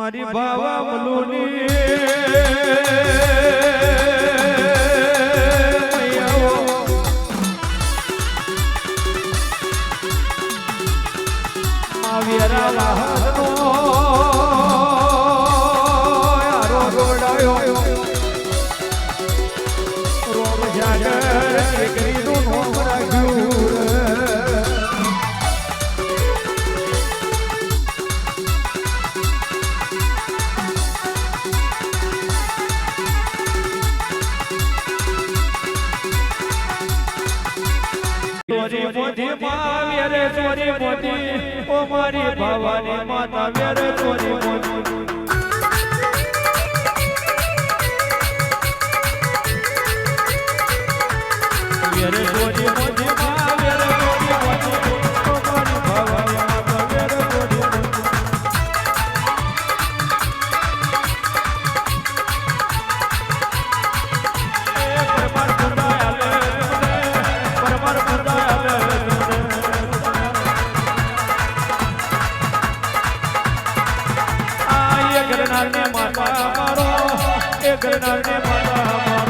મારી બાવા મલુની. માવેરા વાહનનો ચોરી મોતી માં વેરે ચોરી મોતી ઓ મારી ભવાની માતા વેરે ચોરી મોતી વેરે ચોરી ખુદાયા લે આ એ ગરનારને માતા મારો એ ગરનારને માતા મારો મારો